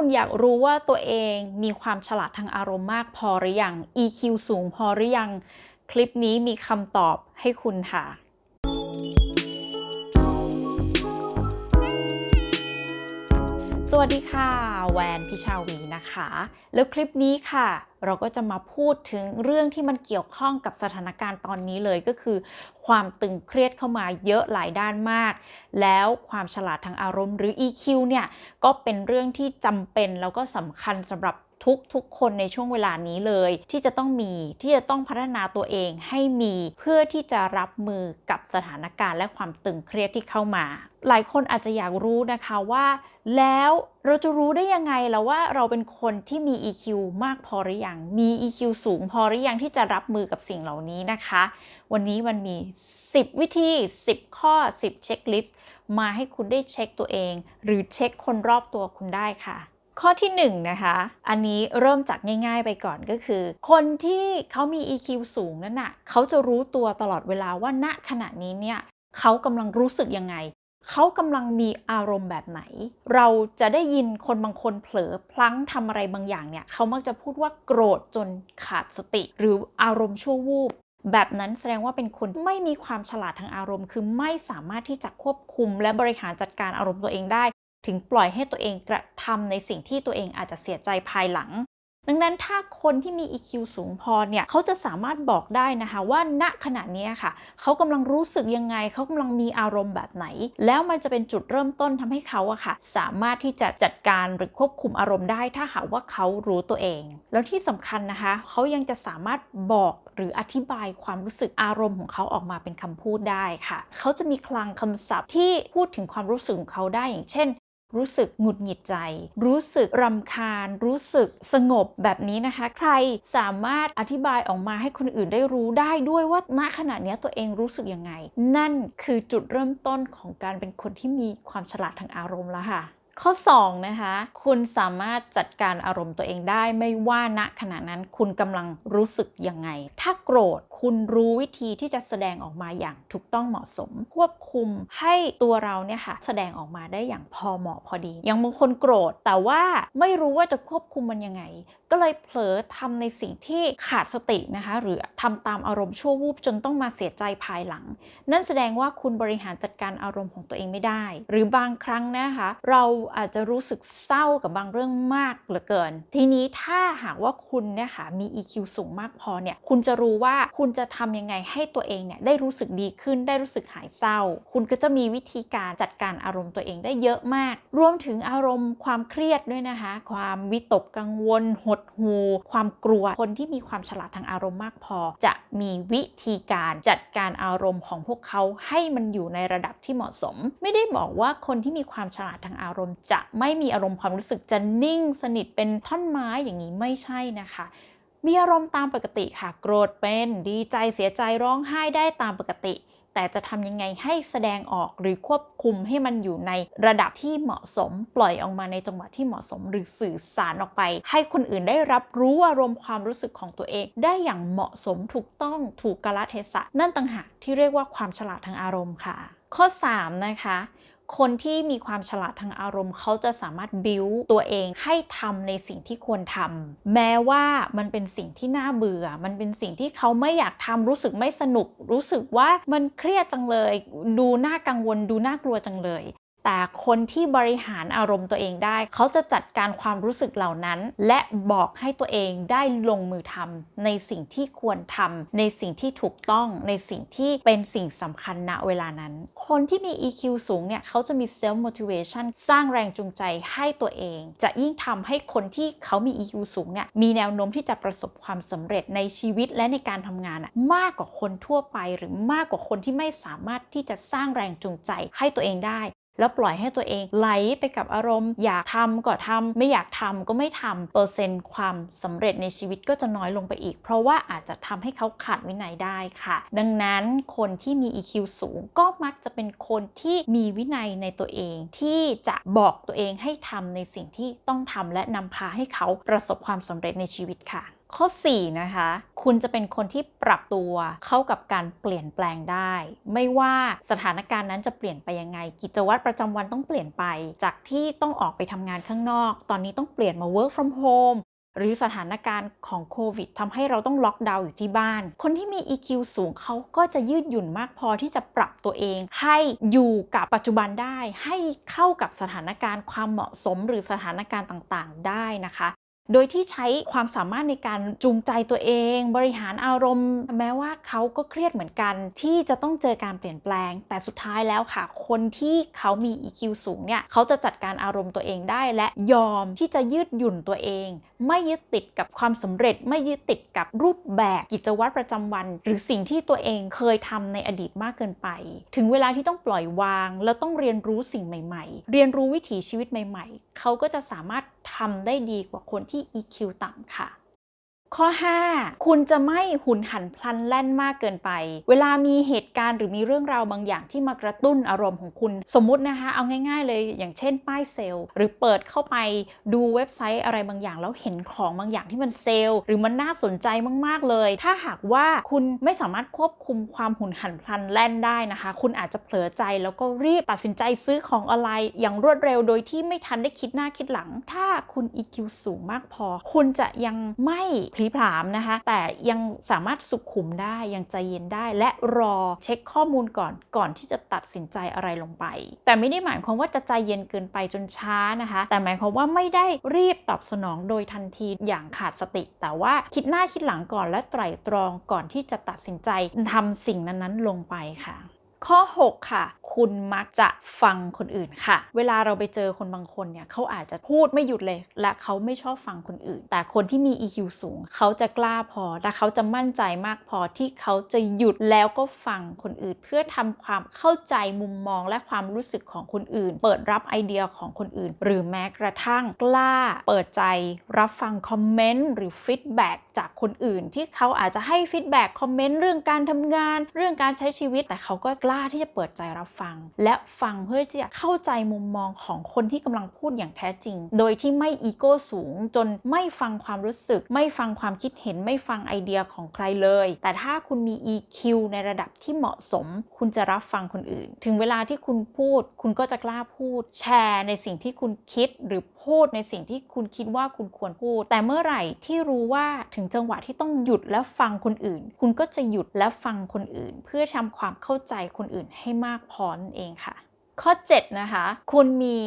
คุณอยากรู้ว่าตัวเองมีความฉลาดทางอารมณ์มากพอหรือยัง EQ สูงพอหรือยัง คลิปนี้มีคำตอบให้คุณค่ะ วัสดีค่ะ แวนพิชาวีนะคะ แล้วคลิปนี้ค่ะ เราก็จะมาพูดถึงเรื่องที่มันเกี่ยวข้องกับสถานการณ์ตอนนี้เลยก็คือ ความตึงเครียดเข้ามาเยอะหลายด้านมาก แล้วความฉลาดทางอารมณ์หรือ EQ เนี่ย ก็เป็นเรื่องที่จำเป็นแล้วก็สำคัญสำหรับ ทุกทุกคนในช่วงเวลานี้เลย ที่จะต้องมีที่จะต้องพัฒนาตัวเองให้มีเพื่อที่จะรับมือกับสถานการณ์และความตึงเครียดที่เข้ามา หลายคนอาจจะอยากรู้นะคะว่า แล้วเราจะรู้ได้ยังไงแล้วว่าเราเป็นคนที่มี EQ มากพอหรือยังมี EQ สูงพอหรือยังที่จะรับมือกับสิ่งเหล่านี้นะคะ วันนี้มันมี 10 วิธี 10 ข้อ 10 เช็คลิสต์มาให้คุณได้เช็คตัวเอง หรือเช็คคนรอบตัวคุณได้ค่ะ ข้อที่1นงนะคะ อันนี้เริ่มจากง่ายๆไปก่อนก็คือ คนที่เขามี EQ สูงนั่นน่ะเขาจะรู้ตัวตลอดเวลาว่าณขณะนี้เนี่ยเขากำลังรู้สึกยังไง เขากำลังมีอารมณ์แบบไหน เราจะได้ยินคนบางคนเผลอพลั้งทำอะไรบางอย่างเนี่ย เขามักจะพูดว่าโกรธจนขาดสติ หรืออารมณ์ชั่ววูบแบบนั้นแสดงว่าเป็นคนไม่มีความฉลาดทางอารมณ์ คือไม่สามารถที่จะควบคุมและบริหารจัดการอารมณ์ตัวเองได้ ถึงปล่อยให้ตัวเองกระทำในสิ่งที่ตัวเองอาจจะเสียใจภายหลัง ดังนั้นถ้าคนที่มี EQ สูงพอเนี่ยเขาจะสามารถบอกได้นะคะว่าณขณะนี้ค่ะ เขากำลังรู้สึกยังไง เขากำลังมีอารมณ์แบบไหน แล้วมันจะเป็นจุดเริ่มต้นทำให้เขาอะค่ะ สามารถที่จะจัดการหรือควบคุมอารมณ์ได้ ถ้าหากว่าเขารู้ตัวเอง แล้วที่สำคัญนะคะ เขายังจะสามารถบอกหรืออธิบายความรู้สึกอารมณ์ของเขาออกมาเป็นคำพูดได้ค่ะ เขาจะมีคลังคำศัพท์ที่พูดถึงความรู้สึกของเขาได้อย่างเช่น รู้สึกหงุดหงิดใจ รู้สึกรำคาญ รู้สึกสงบแบบนี้นะคะ ใครสามารถอธิบายออกมาให้คนอื่นได้รู้ได้ด้วยว่าณขณะนี้ตัวเองรู้สึกยังไง นั่นคือจุดเริ่มต้นของการเป็นคนที่มีความฉลาดทางอารมณ์แล้วค่ะ ข้อ 2 นะคะ คุณสามารถจัดการอารมณ์ตัวเองได้ ไม่ว่าณขณะนั้นคุณกำลังรู้สึกยังไง ถ้าโกรธคุณรู้วิธีที่จะแสดงออกมาอย่างถูกต้องเหมาะสม ควบคุมให้ตัวเราเนี่ยค่ะ แสดงออกมาได้อย่างพอเหมาะพอดี อย่างบางคนโกรธ แต่ว่าไม่รู้ว่าจะควบคุมมันยังไง ก็เลยเผลอทำในสิ่งที่ขาดสตินะคะ หรือทำตามอารมณ์ชั่ววูบจนต้องมาเสียใจภายหลัง นั่นแสดงว่าคุณบริหารจัดการอารมณ์ของตัวเองไม่ได้ หรือบางครั้งนะคะ เราอาจจะรู้สึกเศร้ากับบางเรื่องมากเหลือเกิน ทีนี้ถ้าหากว่าคุณเนี่ยค่ะมี EQ สูงมากพอเนี่ยคุณจะรู้ว่าคุณจะทำยังไงให้ตัวเองเนี่ยได้รู้สึกดีขึ้นได้รู้สึกหายเศร้า คุณก็จะมีวิธีการจัดการอารมณ์ตัวเองได้เยอะมาก รวมถึงอารมณ์ความเครียดด้วยนะคะ ความวิตกกังวล หดหู่ความกลัวคนที่มีความฉลาดทางอารมณ์มากพอ จะมีวิธีการจัดการอารมณ์ของพวกเขาให้มันอยู่ในระดับที่เหมาะสม ไม่ได้บอกว่าคนที่มีความฉลาดทางอารมณ์จะไม่มีอารมณ์ความรู้สึกจะนิ่งสนิทเป็นท่อนไม้อย่างนี้ไม่ใช่นะคะ มีอารมณ์ตามปกติค่ะ โกรธเป็นดีใจเสียใจร้องไห้ได้ตามปกติ แต่จะทำยังไงให้แสดงออกหรือควบคุมให้มันอยู่ในระดับที่เหมาะสม ปล่อยออกมาในจังหวะที่เหมาะสม หรือสื่อสารออกไป ให้คนอื่นได้รับรู้อารมณ์ความรู้สึกของตัวเอง ได้อย่างเหมาะสมถูกต้องถูกกาลเทศะ นั่นต่างหากที่เรียกว่าความฉลาดทางอารมณ์ค่ะ ข้อ 3 นะคะ คนที่มีความฉลาดทางอารมณ์ เขาจะสามารถบิวตัวเองให้ทำในสิ่งที่ควรทำแม้ว่ามันเป็นสิ่งที่น่าเบื่อ มันเป็นสิ่งที่เขาไม่อยากทำรู้สึกไม่สนุก รู้สึกว่ามันเครียดจังเลย ดูน่ากังวล ดูน่ากลัวจังเลย แต่คนที่บริหารอารมณ์ตัวเองได้ เขาจะจัดการความรู้สึกเหล่านั้น และบอกให้ตัวเองได้ลงมือทำในสิ่งที่ควรทำในสิ่งที่ถูกต้องในสิ่งที่เป็นสิ่งสำคัญณเวลานั้น คนที่มี EQ สูงเนี่ยเขาจะมี self motivation สร้างแรงจูงใจให้ตัวเอง จะยิ่งทำให้คนที่เขามี EQ สูงเนี่ยมีแนวโน้มที่จะประสบความสำเร็จในชีวิตและในการทำงานมากกว่าคนทั่วไปหรือมากกว่าคนที่ไม่สามารถที่จะสร้างแรงจูงใจให้ตัวเองได้ แล้วปล่อยให้ตัวเองไหลไปกับอารมณ์ อยากทำก็ทำไม่อยากทำก็ไม่ทำเปอร์เซ็นต์ความสำเร็จในชีวิตก็จะน้อยลงไปอีก เพราะว่าอาจจะทำให้เขาขาดวินัยได้ค่ะ ดังนั้นคนที่มี EQ สูงก็มักจะเป็นคนที่มีวินัยในตัวเอง ที่จะบอกตัวเองให้ทำในสิ่งที่ต้องทำและนำพาให้เขาประสบความสำเร็จในชีวิตค่ะ ข้อ 4 นะคะ คุณจะเป็นคนที่ปรับตัวเข้ากับการเปลี่ยนแปลงได้ ไม่ว่าสถานการณ์นั้นจะเปลี่ยนไปยังไง กิจวัตรประจำวันต้องเปลี่ยนไป จากที่ต้องออกไปทำงานข้างนอก ตอนนี้ต้องเปลี่ยนมา work from home หรือสถานการณ์ของโควิดทำให้เราต้องล็อกดาวน์อยู่ที่บ้าน คนที่มี EQ สูงเขาก็จะยืดหยุ่นมากพอที่จะปรับตัวเอง ให้อยู่กับปัจจุบันได้ ให้เข้ากับสถานการณ์ความเหมาะสม หรือสถานการณ์ต่างๆ ได้นะคะ โดยที่ใช้ความสามารถในการจูงใจตัวเอง บริหารอารมณ์ แม้ว่าเขาก็เครียดเหมือนกัน ที่จะต้องเจอการเปลี่ยนแปลง แต่สุดท้ายแล้วค่ะ คนที่เขามี EQ สูงเนี่ยเขาจะจัดการอารมณ์ตัวเองได้และยอมที่จะยืดหยุ่นตัวเอง ไม่ยึดติดกับความสำเร็จ ไม่ยึดติดกับรูปแบบกิจวัตรประจำวัน หรือสิ่งที่ตัวเองเคยทำในอดีตมากเกินไป ถึงเวลาที่ต้องปล่อยวาง แล้วต้องเรียนรู้สิ่งใหม่ ๆ เรียนรู้วิถีชีวิตใหม่ ๆ เขาก็จะสามารถ ทำได้ดีกว่าคนที่ EQ ต่ำค่ะ ข้อ 5 คุณจะไม่หุนหันพลันแล่นมากเกินไป เวลามีเหตุการณ์หรือมีเรื่องราวบางอย่างที่มากระตุ้นอารมณ์ของคุณ สมมุตินะคะ เอาง่าย ๆ เลยอย่างเช่น ป้ายเซลล์ หรือเปิดเข้าไปดูเว็บไซต์อะไรบางอย่าง แล้วเห็นของบางอย่างที่มันเซลล์ หรือมันน่าสนใจมากๆเลย ถ้าหากว่าคุณไม่สามารถควบคุมความหุนหันพลันแล่นได้นะคะ คุณอาจจะเผลอใจแล้วก็รีบตัดสินใจซื้อของออนไลน์ อย่างรวดเร็วโดยที่ไม่ทันได้คิดหน้าคิดหลัง ถ้าคุณ EQ สูงมากพอ คุณจะยังไม่พลีผลามนะคะ แต่ยังสามารถสุขุมได้ยังใจเย็นได้ และรอเช็คข้อมูลก่อนก่อนที่จะตัดสินใจอะไรลงไป แต่ไม่ได้หมายความว่าจะใจเย็นเกินไปจนช้านะคะ แต่หมายความว่าไม่ได้รีบตอบสนองโดยทันทีอย่างขาดสติ แต่ว่าคิดหน้าคิดหลังก่อนและไตร่ตรองก่อนที่จะตัดสินใจทำสิ่งนั้นๆ ลงไปค่ะ ข้อ 6 ค่ะ คุณมักจะฟังคนอื่นค่ะ เวลาเราไปเจอคนบางคนเนี่ยเขาอาจจะพูดไม่หยุดเลย และเขาไม่ชอบฟังคนอื่น แต่คนที่มี EQ สูง เขาจะกล้าพอ และเขาจะมั่นใจมากพอที่เขาจะหยุดแล้วก็ฟังคนอื่น เพื่อทำความเข้าใจมุมมองและความรู้สึกของคนอื่น เปิดรับไอเดียของคนอื่น หรือแม้กระทั่งกล้า เปิดใจรับฟังคอมเมนต์หรือฟีดแบ็ก จากคนอื่น ที่เขาอาจจะให้ฟีดแบ็กคอมเมนต์เรื่องการทำงาน เรื่องการใช้ชีวิต แต่เขาก็กล้าที่จะเปิดใจรับฟัง และฟังเพื่อที่จะเข้าใจมุมมองของคนที่กำลังพูดอย่างแท้จริง โดยที่ไม่อีโก้สูง จนไม่ฟังความรู้สึก ไม่ฟังความคิดเห็นไม่ฟังไอเดียของใครเลย แต่ถ้าคุณมี EQ ในระดับที่เหมาะสม คุณจะรับฟังคนอื่น ถึงเวลาที่คุณพูด คุณก็จะกล้าพูด แชร์ในสิ่งที่คุณคิดหรือพูดในสิ่งที่คุณคิดว่าคุณควรพูด แต่เมื่อไหร่ที่รู้ว่าถึงจังหวะที่ต้องหยุดและฟังคนอื่น คุณก็จะหยุดและฟังคนอื่น เพื่อทำความเข้าใจคนอื่นให้มากพอนั่นเองค่ะ ข้อ 7 นะคะ คุณมี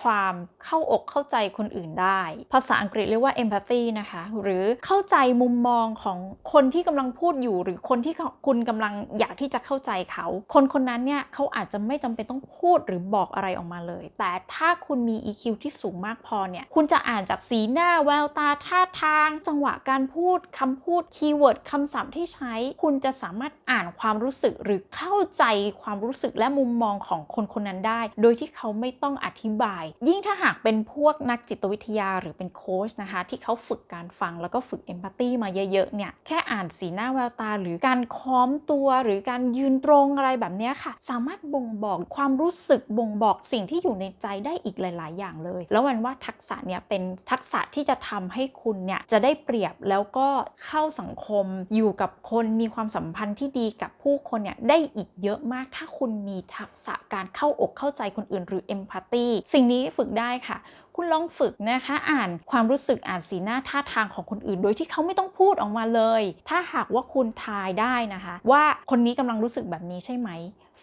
ความเข้าอกเข้าใจคนอื่นได้ ภาษาอังกฤษเรียกว่า empathy นะคะ หรือเข้าใจมุมมองของคนที่กำลังพูดอยู่ หรือคนที่คุณกำลังอยากที่จะเข้าใจเขา คนคนนั้นเนี่ยเขาอาจจะไม่จำเป็นต้องพูดหรือบอกอะไรออกมาเลย แต่ถ้าคุณมี EQ ที่สูงมากพอเนี่ย คุณจะอ่านจากสีหน้าแววตาท่าทาง จังหวะการพูดคำพูดคีย์เวิร์ดคำศัพท์ที่ใช้ คุณจะสามารถอ่านความรู้สึกหรือเข้าใจความรู้สึกและมุมมองของคนคนนั้นได้ โดยที่เขาไม่ต้องอธิบาย ยิ่งถ้าหากเป็นพวกนักจิตวิทยาหรือเป็นโค้ชนะคะ ที่เขาฝึกการฟังแล้วก็ฝึกเอมพัตตีมาเยอะๆเนี่ยแค่อ่านสีหน้าแววตา หรือการค้อมตัวหรือการยืนตรงอะไรแบบนี้ค่ะ สามารถบ่งบอกความรู้สึกบ่งบอกสิ่งที่อยู่ในใจได้อีกหลาย ๆ อย่างเลย แล้ววันว่าทักษะเนี่ยเป็นทักษะที่จะทำให้คุณเนี่ยจะได้เปรียบแล้วก็เข้าสังคมอยู่กับคนมีความสัมพันธ์ที่ดีกับผู้คนเนี่ยได้อีกเยอะมากถ้าคุณมีทักษะการเข้าอกเข้าใจคนอื่นหรือเอมพัตตีสิ่งนี้ฝึกได้ค่ะ คุณลองฝึกนะคะ อ่านความรู้สึกอ่านสีหน้าท่าทางของคนอื่น โดยที่เขาไม่ต้องพูดออกมาเลย ถ้าหากว่าคุณทายได้นะคะ ว่าคนนี้กำลังรู้สึกแบบนี้ใช่ไหม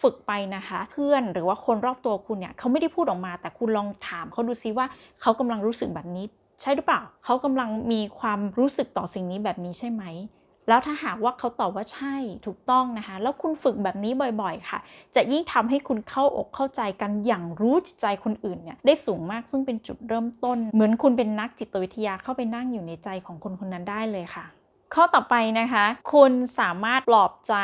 ฝึกไปนะคะ เพื่อนหรือว่าคนรอบตัวคุณเนี่ยเขาไม่ได้พูดออกมา แต่คุณลองถามเขาดูซิว่าเขากำลังรู้สึกแบบนี้ใช่หรือเปล่า เขากำลังมีความรู้สึกต่อสิ่งนี้แบบนี้ใช่ไหม แล้วถ้าหากว่าเขาตอบว่าใช่ถูกต้องนะคะ แล้วคุณฝึกแบบนี้บ่อยๆ ค่ะ จะยิ่งทำให้คุณเข้าอกเข้าใจกันอย่างรู้จิตใจคนอื่นเนี่ยได้สูงมากซึ่งเป็นจุดเริ่มต้น เหมือนคุณเป็นนักจิตวิทยาเข้าไปนั่งอยู่ในใจของคนคนนั้นได้เลยค่ะ ข้อต่อไปนะคะ คุณสามารถปลอบใจ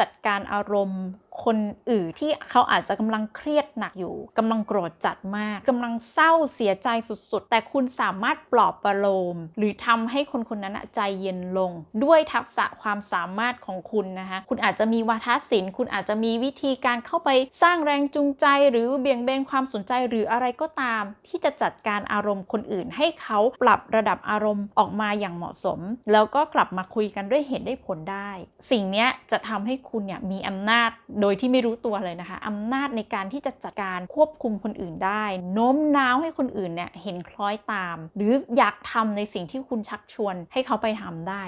จัดการอารมณ์ คนอื่นที่เขาอาจจะกำลังเครียดหนักอยู่กำลังโกรธจัดมากกำลังเศร้าเสียใจสุดๆ แต่คุณสามารถปลอบประโลม หรือทำให้คนคนนั้นใจเย็นลง ด้วยทักษะความสามารถของคุณนะคะคุณอาจจะมีวาทศิลป์คุณอาจจะมีวิธีการเข้าไปสร้างแรงจูงใจ หรือเบี่ยงเบนความสนใจหรืออะไรก็ตาม ที่จะจัดการอารมณ์คนอื่น ให้เขาปรับระดับอารมณ์ออกมาอย่างเหมาะสม แล้วก็กลับมาคุยกันด้วยเหตุได้ผลได้ สิ่งนี้จะทำให้คุณเนี่ยมีอำนาจโดยที่ไม่รู้ตัวเลยนะคะอำนาจในการที่จะจัดการควบคุมคนอื่นได้ โน้มน้าวให้คนอื่นเนี่ยเห็นคล้อยตาม หรืออยากทำในสิ่งที่คุณชักชวนให้เขาไปทำได้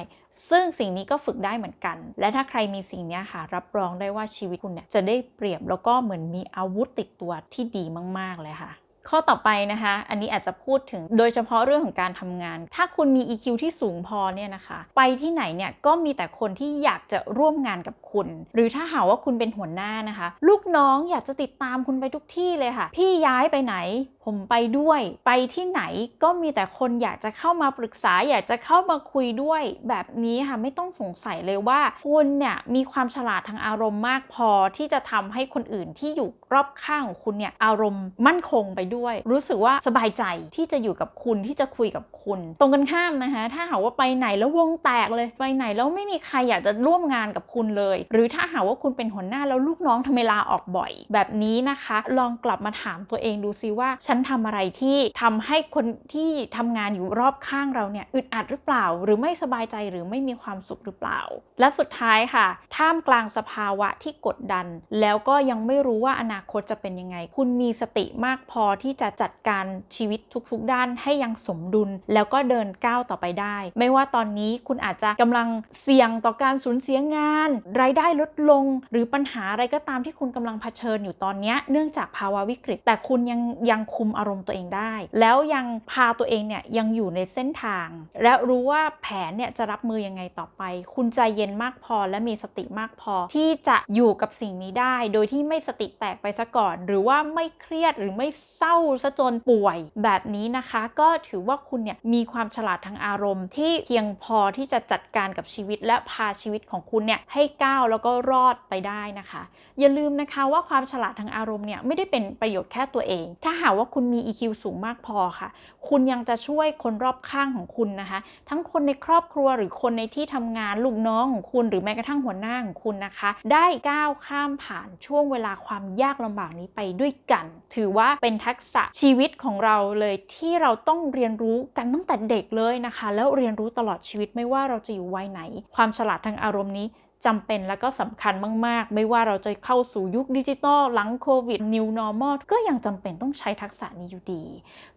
ซึ่งสิ่งนี้ก็ฝึกได้เหมือนกัน และถ้าใครมีสิ่งนี้ค่ะ รับรองได้ว่าชีวิตคุณเนี่ยจะได้เปรียบแล้วก็เหมือนมีอาวุธติดตัวที่ดีมาก ๆ เลยค่ะ ข้อต่อไปนะคะ อันนี้อาจจะพูดถึงโดยเฉพาะเรื่องของการทำงาน ถ้าคุณมี EQ ที่สูงพอเนี่ยนะคะ ไปที่ไหนเนี่ยก็มีแต่คนที่อยากจะร่วมงานกับคุณ หรือถ้าหาว่าคุณเป็นหัวหน้านะคะ ลูกน้องอยากจะติดตามคุณไปทุกที่เลยค่ะ พี่ย้ายไปไหน ผมไปด้วย ไปที่ไหนก็มีแต่คนอยากจะเข้ามาปรึกษา อยากจะเข้ามาคุยด้วย แบบนี้ค่ะไม่ต้องสงสัยเลยว่าคุณเนี่ยมีความฉลาดทางอารมณ์มากพอที่จะทำให้คนอื่นที่อยู่รอบข้างของคุณเนี่ยอารมณ์มั่นคงไปด้วย รู้สึกว่าสบายใจที่จะอยู่กับคุณที่จะคุยกับคุณ ตรงกันข้ามนะคะ ถ้าหากว่าไปไหนแล้ววงแตกเลยไปไหนแล้วไม่มีใครอยากจะร่วมงานกับคุณเลย หรือถ้าหากว่าคุณเป็นหัวหน้าแล้วลูกน้องทำไมลาออกบ่อย แบบนี้นะคะ ลองกลับมาถามตัวเองดูซิว่า ฉันทำอะไรที่ทำให้คนที่ทำงานอยู่รอบข้างเราเนี่ยอึดอัดหรือเปล่า หรือไม่สบายใจหรือไม่มีความสุขหรือเปล่า และสุดท้ายค่ะ ท่ามกลางสภาวะที่กดดัน แล้วก็ยังไม่รู้ว่าอนาคตจะเป็นยังไง คุณมีสติมากพอที่จะจัดการชีวิตทุกๆ ด้านให้ยังสมดุล แล้วก็เดินก้าวต่อไปได้ ไม่ว่าตอนนี้คุณอาจจะกำลังเสี่ยงต่อการสูญเสียงาน รายได้ลดลง หรือปัญหาอะไรก็ตามที่คุณกำลังเผชิญอยู่ตอนนี้เนื่องจากภาวะวิกฤต แต่คุณยังยังคุมอารมณ์ตัวเองได้ แล้วยังพาตัวเองเนี่ยยังอยู่ในเส้นทาง และรู้ว่าแผนเนี่ยจะรับมือยังไงต่อไป คุณใจเย็นมากพอและมีสติมากพอที่จะอยู่กับสิ่งนี้ได้ โดยที่ไม่สติแตกไปซะก่อน หรือว่าไม่เครียดหรือไม่เศร้าซะจนป่วย แบบนี้นะคะก็ถือว่าคุณเนี่ยมีความฉลาดทางอารมณ์ ที่เพียงพอที่จะจัดการกับชีวิต และพาชีวิตของคุณเนี่ยให้ก้าวแล้วก็รอดไปได้นะคะ อย่าลืมนะคะว่าความฉลาดทางอารมณ์เนี่ยไม่ได้เป็นประโยชน์แค่ตัวเอง ถ้าหากว่าคุณมี EQ สูงมากพอค่ะ คุณยังจะช่วยคนรอบข้างของคุณนะคะ ทั้งคนในครอบครัวหรือคนในที่ทำงานลูกน้องของคุณ หรือแม้กระทั่งหัวหน้าของคุณนะคะ ได้ก้าวข้ามผ่านช่วงเวลาความยากลำบากนี้ไปด้วยกัน ถือว่าเป็นทักษะชีวิตของเราเลยที่เราต้องเรียนรู้กันตั้งแต่เด็กเลยนะคะ แล้วเรียนรู้ตลอดชีวิตไม่ว่าเราจะอยู่วัยไหน ความฉลาดทางอารมณ์นี้จำเป็นและก็สำคัญมาก ๆ ไม่ว่าเราจะเข้าสู่ยุคดิจิตอลหลังโควิด New Normal ก็ยังจำเป็นต้องใช้ทักษะนี้อยู่ดี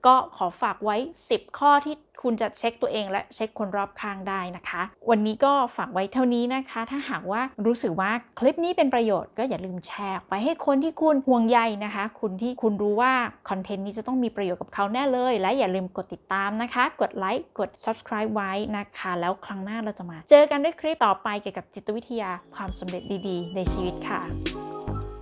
ก็ขอฝากไว้ 10 ข้อที่คุณจะเช็คตัวเองและเช็คคนรอบข้างได้นะคะ วันนี้ก็ฝากไว้เท่านี้นะคะ ถ้าหากว่ารู้สึกว่าคลิปนี้เป็นประโยชน์ก็อย่าลืมแชร์ไปให้คนที่คุณห่วงใยนะคะ คุณที่คุณรู้ว่าคอนเทนต์นี้จะต้องมีประโยชน์กับเขาแน่เลย และอย่าลืมกดติดตามนะคะ กดไลค์กด subscribe ไว้นะคะ แล้วครั้งหน้าเราจะมา เจอกันด้วยคลิปต่อไปเกี่ยวกับจิตวิทยาความสำเร็จดีๆ ในชีวิตค่ะ